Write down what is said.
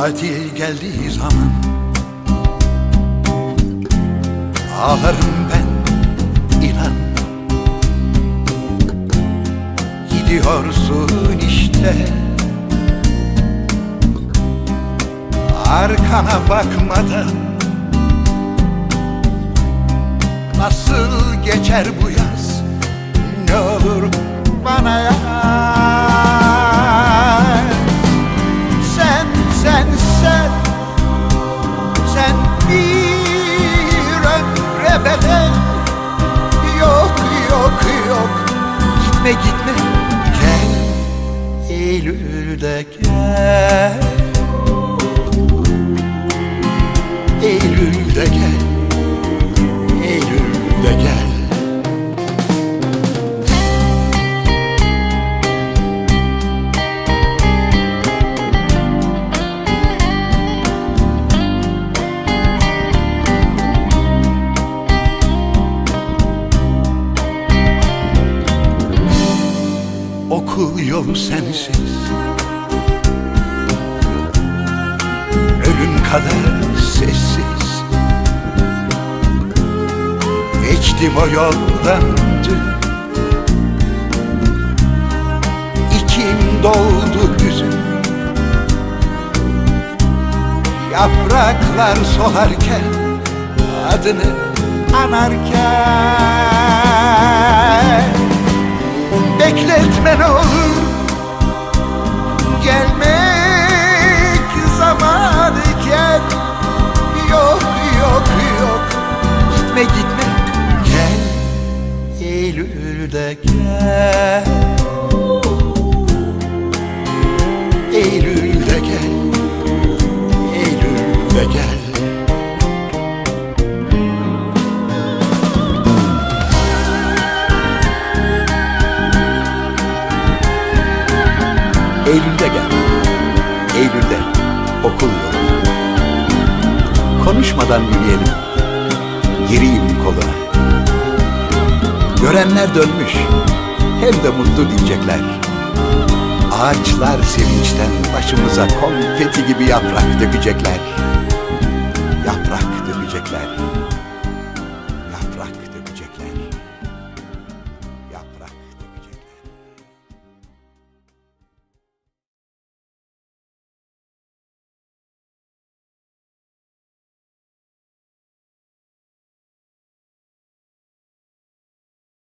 Tatil geldiği zaman. Ağlarım ben inan. Gidiyorsun işte. Arkana bakmadan. Nasıl geçer bu yaz? Ne olur bana Gitme, gitme. Gel. Eylül'de gel. Eylül'de gel Okul yolu sensiz. Ölüm kadar sessiz. Geçtim o yoldan dün İçim doldu hüzün Yapraklar solarken Adını anarken Bekletme ne olur. Gelmek zamanı gel. Yok yok yok. Gitme gitme. Gel Eylül'de gel. Eylül'de gel. Eylül'de gel Eylül'de gel. Eylül'de okul yolu. Konuşmadan yürüyelim. Gireyim koluna. Görenler dönmüş. Hem de mutlu diyecekler. Ağaçlar sevinçten başımıza konfeti gibi yaprak dökecekler. Yaprak dökecekler.